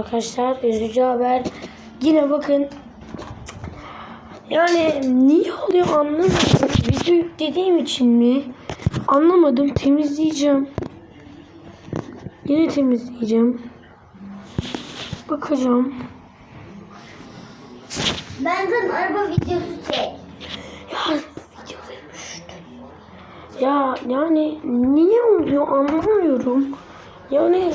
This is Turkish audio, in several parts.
arkadaşlar. Üzücü haber. Yine bakın. Yani niye oluyor anlamadım. Video yüklediğim için mi? Anlamadım. Temizleyeceğim. Yine temizleyeceğim. Bakacağım. Benden araba videosu çek. Ya videolarım düştü. Ya yani niye oluyor anlamıyorum. Yani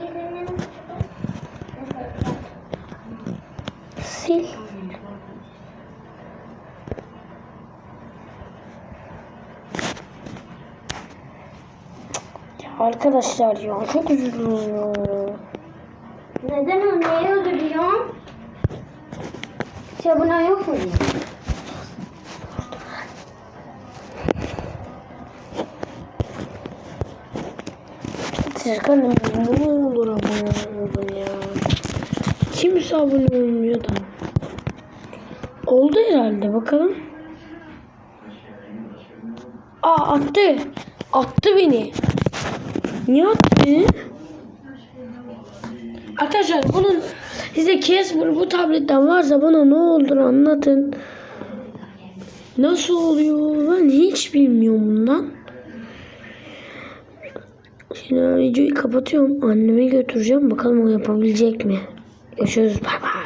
gidelim. sil. Arkadaşlar ya çok üzüldüm ya. Neden neye öldürüyorsun? Sabuna yok mu? Serkan ne olur abone olun ya. Kimse abone olmuyor da. Oldu herhalde bakalım. Aa attı. Attı beni. Niye attı? Arkadaşlar bunun size Casper bu tabletten varsa bana ne olur anlatın. Nasıl oluyor? Ben hiç bilmiyorum bundan. Şimdi videoyu kapatıyorum. Anneme götüreceğim. Bakalım o yapabilecek mi? Görüşürüz. Bay bay.